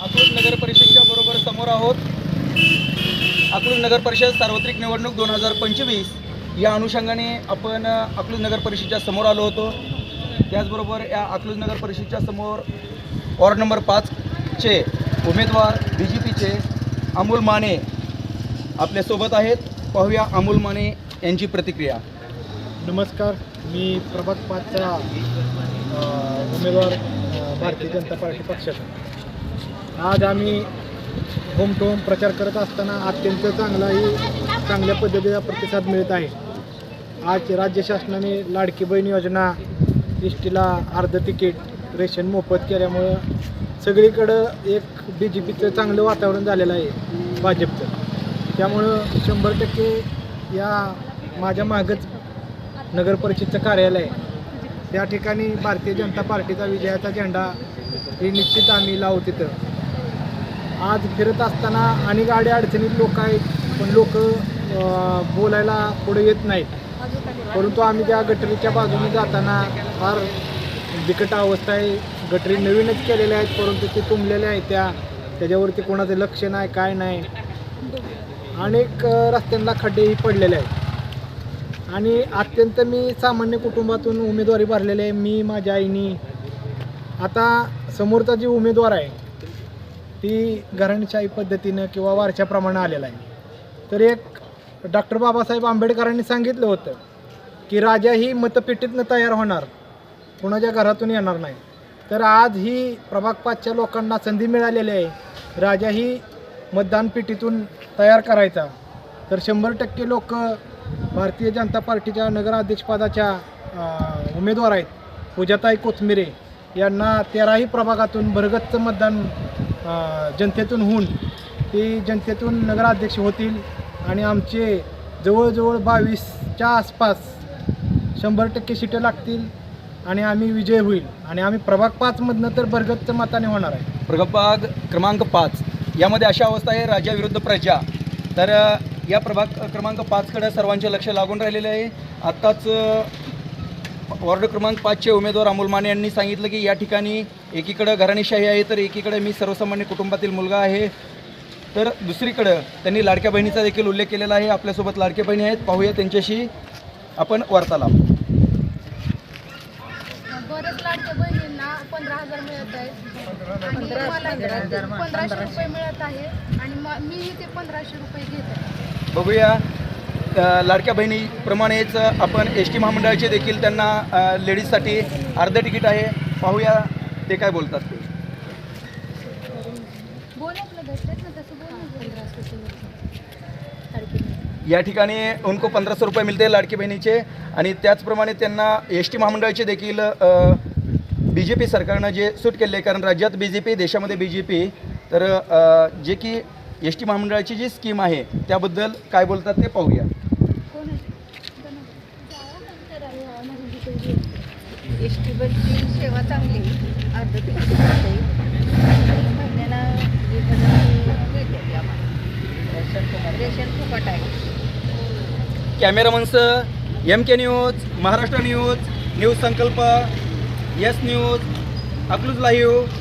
अकलूज नगर परिषदच्या बरोबर समोर आहोत. अकलूज नगर परिषद सार्वत्रिक निवडणूक दोन हजार पंचवीस. या अनुषंगाने आपण अकलूज नगर परिषदच्या समोर आलो होतो. त्याचबरोबर या अकलूज नगर परिषदच्या समोर वॉर्ड नंबर पाचचे उमेदवार बी जे पीचे अमोल माने आपल्यासोबत आहेत. पाहूया अमोल माने यांची प्रतिक्रिया. नमस्कार मी प्रभात पाचचा उमेदवार भारतीय जनता पार्टी पक्षाचा. आज आम्ही होम टू होम प्रचार करत असताना अत्यंत चांगलाही चांगल्या पद्धतीचा प्रतिसाद मिळत आहे. आज राज्य शासनाने लाडकी बहीण योजना एस टीला अर्ध तिकीट रेशन मोफत केल्यामुळं सगळीकडं एक बी जे पीचं चांगलं वातावरण झालेलं आहे भाजपचं. त्यामुळं शंभर टक्के या माझ्या मागच नगर परिषदचं कार्यालय आहे. त्या ठिकाणी भारतीय जनता पार्टीचा विजयाचा झेंडा हे निश्चित आम्ही लावू तिथं. आज फिरत असताना आणि गाडी अडचणीत लोक आहेत पण लोक बोलायला पुढे येत नाहीत. परंतु आम्ही त्या गटरीच्या बाजूने जाताना फार बिकट अवस्था आहे. गटरी नवीनच केलेल्या आहेत परंतु ते तुंबलेल्या आहेत त्या. त्याच्यावरती कोणाचं लक्ष नाही काय नाही. अनेक रस्त्यांना खड्डेही पडलेले आहेत. आणि अत्यंत मी सामान्य कुटुंबातून उमेदवारी भरलेली आहे मी माझ्या आईनी. आता समोरचा जी उमेदवार आहे ती घराणेशाही पद्धतीनं किंवा वारशाप्रमाणे आलेला आहे. तर एक डॉक्टर बाबासाहेब आंबेडकरांनी सांगितलं होतं की राजा ही मतपेटीतनं तयार होणार कोणाच्या घरातून येणार नाही. तर आज ही प्रभाग पाचच्या लोकांना संधी मिळालेली आहे. राजा ही मतदान पेटीतून तयार करायचा. तर शंभर टक्के लोक भारतीय जनता पार्टीच्या नगराध्यक्षपदाच्या उमेदवार आहेत. पूजाताई कोथमिरे यांना तेराही प्रभागातून भरगच्च मतदान जनतेतून होऊन ते जनतेतून नगराध्यक्ष होतील आणि आमचे जवळजवळ बावीसच्या आसपास शंभर टक्के सीटं लागतील आणि आम्ही विजय होईल. आणि आम्ही प्रभाग पाचमधनं तर भरगच्च मताने होणार आहे. प्रभाग क्रमांक पाच. यामध्ये अशा अवस्था आहे राजा विरुद्ध प्रजा. तर या प्रभाग क्रमांक पाचकडे सर्वांचे लक्ष लागून राहिलेले आहे. आत्ताच वॉर्ड क्रमांक पाचचे उमेदवार अमोल माने यांनी सांगितलं की या ठिकाणी एकीकडं घराणेशाही आहे तर एकीकडे मी सर्वसामान्य कुटुंबातील मुलगा आहे. तर दुसरीकडं त्यांनी लाडक्या बहिणीचा देखील उल्लेख केलेला आहे. आपल्यासोबत लाडक्या बहिणी आहेत. पाहूया त्यांच्याशी आपण वार्तालाप. बरेच लाडक्या बहिणींना पंधरा हजार मिळत आहेत. आणि मला पंधराशे रुपये मिळत आहे. आणि म- मीही ते पंधराशे रुपये घेत. आहे बघूया. लाडक्या बहिणीप्रमाणेच आपण एस टी महामंडळाचे देखील त्यांना लेडीजसाठी अर्धं तिकीट आहे. पाहूया ते काय बोलतात. ते या ठिकाणी उनको पंधराशे रुपये मिळते लाडकी बहिणीचे आणि त्याचप्रमाणे त्यांना एस टी महामंडळाचे देखील बी जे पी सरकारनं जे सूट केले आहे कारण राज्यात बी जे पी देशामध्ये बी जे पी तर जे की एस टी महामंडळाची जी स्कीम आहे त्याबद्दल काय बोलतात ते पाहूया. एस टी बसची सेवा चांगली अर्ध तिकीट मिळते महिन्याला एक हजार मिळते आम्हाला. रेशन फुकट आहे. Cameramans M K news Maharashtra news news Sankalp yes news Akluj live.